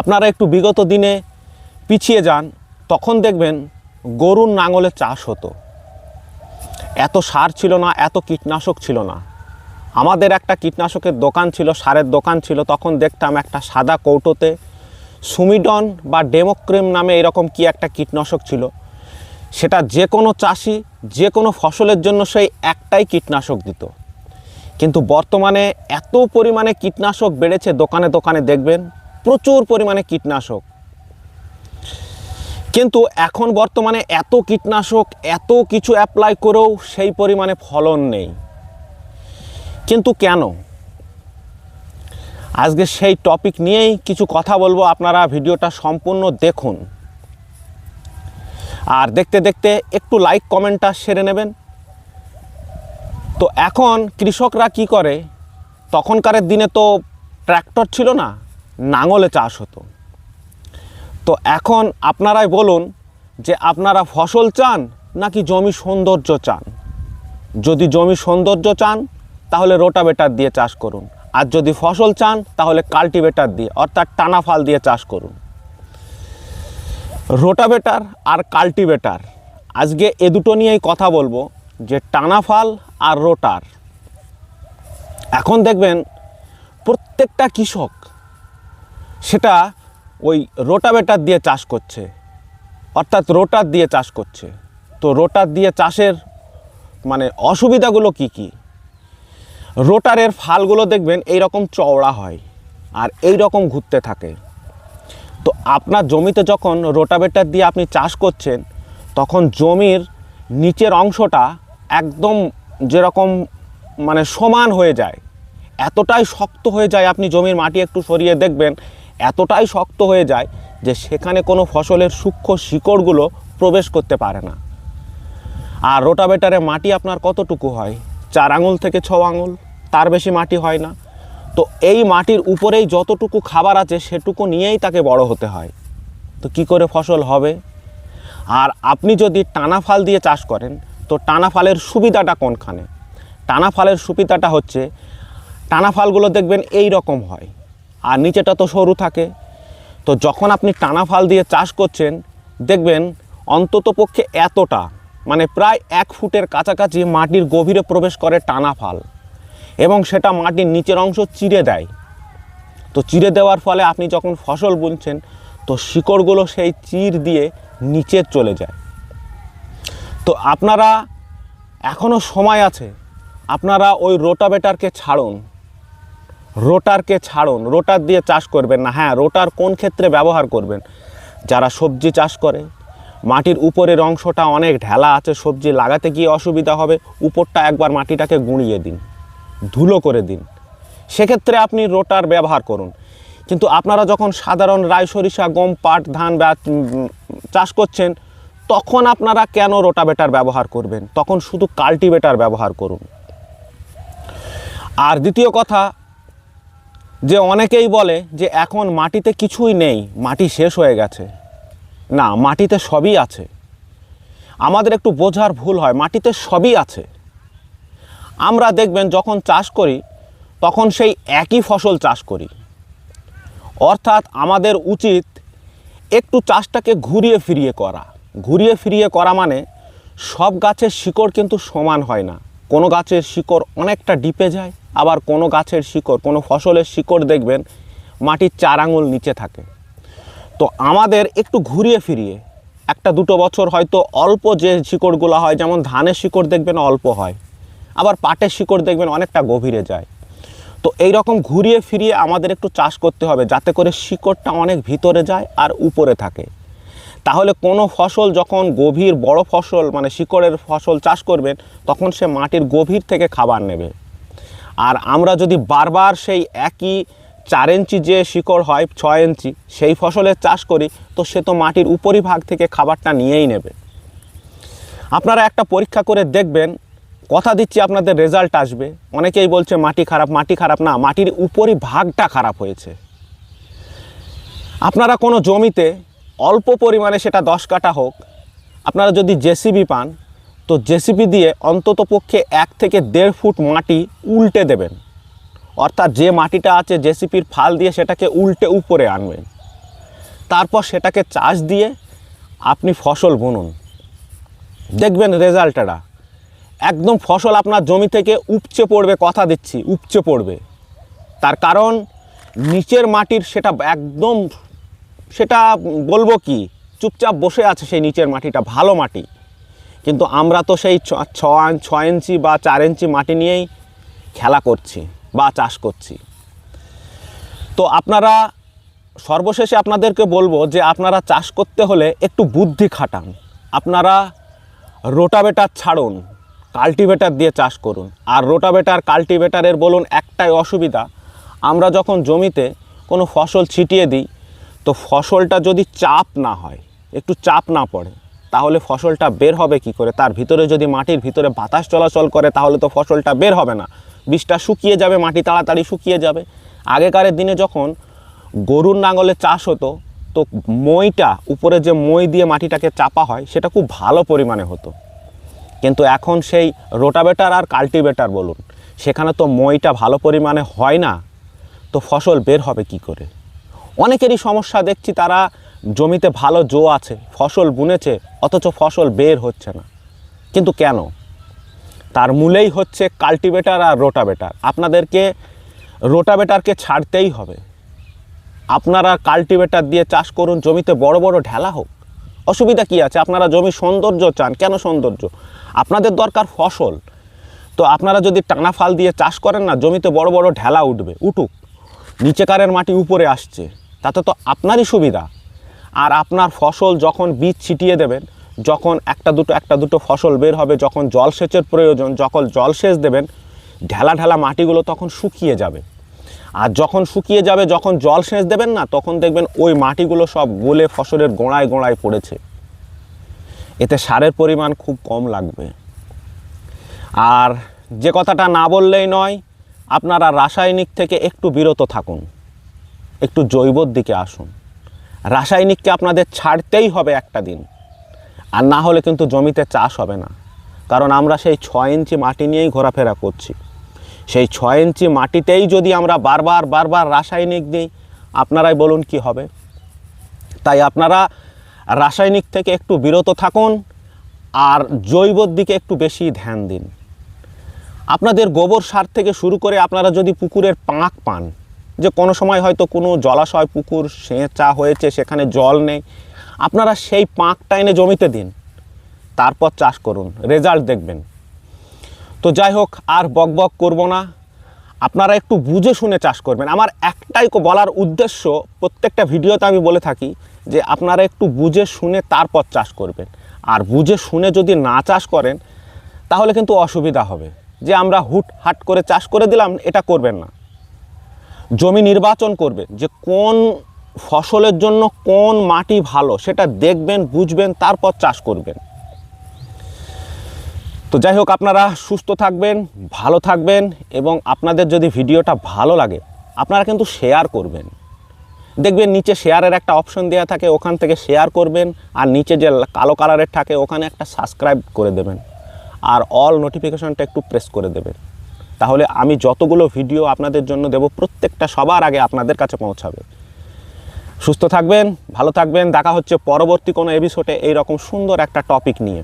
আপনারা একটু বিগত দিনে পিছিয়ে যান, তখন দেখবেন গরুর নাঙলে চাষ হতো। এত সার ছিল না, এত কীটনাশক ছিল না। আমাদের একটা কীটনাশকের দোকান ছিল, সারের দোকান ছিল, তখন দেখতাম একটা সাদা কৌটোতে সুমিডন বা ডেমোক্রেম নামে এরকম কি একটা কীটনাশক ছিল। সেটা যে কোনো চাষি, যে কোনো ফসলের জন্য সেই একটাই কীটনাশক দিত। কিন্তু বর্তমানে এত পরিমাণে কীটনাশক বেড়েছে, দোকানে দোকানে দেখবেন প্রচুর পরিমাণে কীটনাশক। কিন্তু এখন বর্তমানে এত কীটনাশক, এত কিছু অ্যাপ্লাই করেও সেই পরিমাণে ফলন নেই। কিন্তু কেন? আজকে সেই টপিক নিয়েই কিছু কথা বলব, আপনারা ভিডিওটা সম্পূর্ণ দেখুন। আর দেখতে দেখতে একটু লাইক কমেন্টটা সেরে নেবেন। তো এখন কৃষকরা কি করে? তখনকারের দিনে তো ট্র্যাক্টর ছিল না। নাঙলে চাষ হতো। তো এখন আপনারাই বলুন যে আপনারা ফসল চান নাকি জমি সৌন্দর্য চান? যদি জমি সৌন্দর্য চান, তাহলে রোটাভেটার দিয়ে চাষ করুন। আর যদি ফসল চান, তাহলে কাল্টিভেটার দিয়ে, অর্থাৎ টানা ফাল দিয়ে চাষ করুন। রোটাভেটার আর কাল্টিভেটার, আজকে এ দুটো নিয়েই কথা বলব, যে টানা ফাল আর রোটার। এখন দেখবেন, প্রত্যেকটা কৃষক সেটা ওই রোটাভেটার দিয়ে চাষ করছে। অর্থাৎ রোটার দিয়ে চাষ করছে। তো রোটার দিয়ে চাষের মানে অসুবিধাগুলো কি কি? রোটারের ফালগুলো দেখবেন এই রকম চওড়া হয় আর এই রকম ঘুরতে থাকে। তো আপনার জমিতে যখন রোটাভেটার দিয়ে আপনি চাষ করছেন, তখন জমির নিচের অংশটা একদম যেরকম মানে সমান হয়ে যায়। এতটাই শক্ত হয়ে যায় আপনি জমির মাটি একটু সরিয়ে দেখবেন এতটাই শক্ত হয়ে যায় যে সেখানে কোনো ফসলের সূক্ষ্ম শিকড়গুলো প্রবেশ করতে পারে না। আর রোটাভেটারে মাটি আপনার কতটুকু হয়? চার আঙুল থেকে ছ আঙুল, তার বেশি মাটি হয় না। তো এই মাটির উপরেই যতটুকু খাবার আছে সেটুকু নিয়েই তাকে বড় হতে হয়। তো কি করে ফসল হবে? আর আপনি যদি টানা ফাল দিয়ে চাষ করেন, তো টানা ফালের সুবিধাটা কোনখানে? টানা ফালের সুবিধাটা হচ্ছে, টানা ফালগুলো দেখবেন এই রকম হয়। আর নিচেটা তো সরু থাকে। তো যখন আপনি টানা ফাল দিয়ে চাষ করছেন, দেখবেন অন্তত পক্ষে এতটা মানে প্রায় এক ফুটের কাছাকাছি মাটির গভীরে প্রবেশ করে টানা ফাল। এবং সেটা মাটির নিচের অংশ চিরে দেয়। তো চিরে দেওয়ার ফলে আপনি যখন ফসল বুনছেন, তো শিকড়গুলো সেই চির দিয়ে নিচে চলে যায়। তো আপনারা এখনও সময় আছে, আপনারা ওই রোটাভেটারকে ছাড়ুন। রোটারকে ছাড়ুন, রোটার দিয়ে চাষ করবেন না। হ্যাঁ রোটার কোন ক্ষেত্রে ব্যবহার করবেন? যারা সবজি চাষ করে, মাটির উপরের অংশটা অনেক ঢেলা আছে, সবজি লাগাতে গিয়ে অসুবিধা হবে, উপরটা একবার মাটিটাকে গুঁড়িয়ে দিন, ধুলো করে দিন। সেক্ষেত্রে আপনি রোটার ব্যবহার করুন। কিন্তু আপনারা যখন সাধারণ রাই সরিষা, গম, পাট, ধান চাষ করছেন, তখন আপনারা কেন রোটাভেটার ব্যবহার করবেন? তখন শুধু কাল্টিভেটার ব্যবহার করুন। আর দ্বিতীয় কথা যে অনেকেই বলে যে এখন মাটিতে কিছুই নেই, মাটি শেষ হয়ে গেছে। না, মাটিতে সবই আছে। আমাদের একটু বোঝার ভুল হয়, মাটিতে সবই আছে। আমরা দেখবেন যখন চাষ করি, তখন সেই একই ফসল চাষ করি। অর্থাৎ আমাদের উচিত একটু চাষটাকে ঘুরিয়ে ফিরিয়ে করা। ঘুরিয়ে ফিরিয়ে করা মানে সব গাছের শিকড় কিন্তু সমান হয় না। কোনো গাছের শিকড় অনেকটা ডিপে যায়, আবার কোনো গাছের শিকড়, কোনো ফসলের শিকড় দেখবেন মাটির চার আঙুল নিচে থাকে। তো আমাদের একটু ঘুরিয়ে ফিরিয়ে, একটা দুটো বছর হয়তো অল্প যে শিকড়গুলো হয়, যেমন ধানের শিকড় দেখবেন অল্প হয়, আবার পাটের শিকড় দেখবেন অনেকটা গভীরে যায়। তো এই রকম ঘুরিয়ে ফিরিয়ে আমাদের একটু চাষ করতে হবে, যাতে করে শিকড়টা অনেক ভিতরে যায় আর উপরে থাকে। তাহলে কোনো ফসল যখন গভীর বড় ফসল মানে শিকড়ের ফসল চাষ করবেন, তখন সে মাটির গভীর থেকে খাবার নেবে। আর আমরা যদি বারবার সেই একই চার ইঞ্চি যে শিকড় হয়, ছয় ইঞ্চি, সেই ফসলের চাষ করি, তো সে তো মাটির উপরিভাগ থেকে খাবারটা নিয়েই নেবে। আপনারা একটা পরীক্ষা করে দেখবেন, কথা দিচ্ছি আপনাদের রেজাল্ট আসবে। অনেকেই বলছে মাটি খারাপ মাটি খারাপ, না, মাটির উপরি ভাগটা খারাপ হয়েছে। আপনারা কোনো জমিতে অল্প পরিমাণে সেটা দশ কাটা হোক, আপনারা যদি জেসিবি পান, তো জেসিবি দিয়ে অন্তত পক্ষে এক থেকে দেড় ফুট মাটি উল্টে দেবেন। অর্থাৎ যে মাটিটা আছে জেসিপির ফাল দিয়ে সেটাকে উল্টে উপরে আনবেন। তারপর সেটাকে চাষ দিয়ে আপনি ফসল বুনুন। দেখবেন রেজাল্টটা। একদম ফসল আপনার জমি থেকে উপচে পড়বে, কথা দিচ্ছি, উপচে পড়বে। তার কারণ নিচের মাটির সেটা একদম সেটা বলব কি? চুপচাপ বসে আছে সেই নিচের মাটিটা, ভালো মাটি। কিন্তু আমরা তো সেই ছ ছ ইঞ্চি বা চার ইঞ্চি মাটি নিয়েই খেলা করছি বা চাষ করছি। তো আপনারা সর্বশেষে আপনাদেরকে বলব যে আপনারা চাষ করতে হলে একটু বুদ্ধি খাটান। আপনারা রোটাভেটার ছাড়ুন, কাল্টিভেটার দিয়ে চাষ করুন। আর রোটাভেটার, কাল্টিভেটারের বলুন একটাই অসুবিধা, আমরা যখন জমিতে কোনো ফসল ছিটিয়ে দিই তো ফসলটা যদি চাপ না হয়, একটু চাপ না পড়ে, তাহলে ফসলটা বের হবে কি করে? তার ভিতরে যদি মাটির ভিতরে বাতাস চলাচল করে, তাহলে তো ফসলটা বের হবে না। বীজটা শুকিয়ে যাবে, মাটি তাড়াতাড়ি শুকিয়ে যাবে। আগেকারের দিনে যখন গরুর নাঙলে চাষ হতো, তো মইটা, উপরে যে মই দিয়ে মাটিটাকে চাপা হয়, সেটা খুব ভালো পরিমাণে হতো। কিন্তু এখন সেই রোটাভেটার আর কাল্টিভেটার বলুন, সেখানে তো মইটা ভালো পরিমাণে হয় না, তো ফসল বের হবে কি করে? অনেকেরই সমস্যা দেখছি তারা জমিতে ভালো জো আছে, ফসল বুনেছে, অথচ ফসল বের হচ্ছে না। কিন্তু কেন? তার মূলেই হচ্ছে কাল্টিভেটার আর রোটাভেটার আপনাদেরকে রোটাভেটারকে ছাড়তেই হবে। আপনারা কাল্টিভেটার দিয়ে চাষ করুন, জমিতে বড় বড় ঢেলা হোক। অসুবিধা কি আছে? আপনারা জমি সৌন্দর্য চান। কেন সৌন্দর্য? আপনাদের দরকার ফসল। তো আপনারা যদি টানা ফাল দিয়ে চাষ করেন না, জমিতে বড় বড় ঢেলা উঠবে, উঠুক। নিচেকারের মাটি উপরে আসছে। তাতে তো আপনারই সুবিধা। আর আপনার ফসল যখন বীজ ছিটিয়ে দেবেন, যখন একটা দুটো একটা দুটো ফসল বের হবে, যখন জলসেচের প্রয়োজন, যখন জলসেচ দেবেন, ঢেলা ঢেলা মাটিগুলো তখন শুকিয়ে যাবে। আর যখন শুকিয়ে যাবে, যখন জল সেচ দেবেন না, তখন দেখবেন ওই মাটিগুলো সব গলে ফসলের গোড়ায় গোড়ায় পড়েছে। এতে সারের পরিমাণ খুব কম লাগবে। আর যে কথাটা না বললেই নয়, আপনারা রাসায়নিক থেকে একটু বিরত থাকুন। একটু জৈবর দিকে আসুন। রাসায়নিককে আপনাদের ছাড়তেই হবে একটা দিন। আর না হলে কিন্তু জমিতে চাষ হবে না। কারণ আমরা সেই ছয় ইঞ্চি মাটি নিয়েই ঘোরাফেরা করছি। সেই ছয় ইঞ্চি মাটিতেই যদি আমরা বারবার বারবার রাসায়নিক দিই, আপনারাই বলুন কি হবে? তাই আপনারা রাসায়নিক থেকে একটু বিরত থাকুন আর জৈবর দিকে একটু বেশি ধ্যান দিন। আপনাদের গোবর সার থেকে শুরু করে আপনারা যদি পুকুরের পাঁক পান যে কোনো সময় হয়তো কোনো জলাশয়, পুকুর, সেঁচা হয়েছে, সেখানে জল নেই। আপনারা সেই পাঁকটা এনে জমিতে দিন। তারপর চাষ করুন। রেজাল্ট দেখবেন। তো যাই হোক, আর বক বক করব না। আপনারা একটু বুঝে শুনে চাষ করবেন। আমার একটাই বলার উদ্দেশ্য, প্রত্যেকটা ভিডিওতে আমি বলে থাকি যে আপনারা একটু বুঝে শুনে তারপর চাষ করবেন। আর বুঝে শুনে যদি না চাষ করেন, তাহলে কিন্তু অসুবিধা হবে। যে আমরা হুট হাট করে চাষ করে দিলাম, এটা করবেন না। জমি নির্বাচন করবেন যে কোন ফসলের জন্য কোন মাটি ভালো সেটা দেখবেন, বুঝবেন, তারপর চাষ করবেন। তো যাই হোক, আপনারা সুস্থ থাকবেন, ভালো থাকবেন এবং আপনাদের যদি ভিডিওটা ভালো লাগে, আপনারা কিন্তু শেয়ার করবেন। দেখবেন নিচে শেয়ারের একটা অপশন দেওয়া থাকে, ওখান থেকে শেয়ার করবেন আর নিচে যে কালো কালারের থাকে, ওখানে একটা সাবস্ক্রাইব করে দেবেন। আর অল নোটিফিকেশনটা একটু প্রেস করে দেবেন। তাহলে আমি যতগুলো ভিডিও আপনাদের জন্য দেব, প্রত্যেকটা সবার আগে আপনাদের কাছে পৌঁছাবে। সুস্থ থাকবেন, ভালো থাকবেন, দেখা হচ্ছে পরবর্তী কোনো এপিসোডে এইরকম সুন্দর একটা টপিক নিয়ে।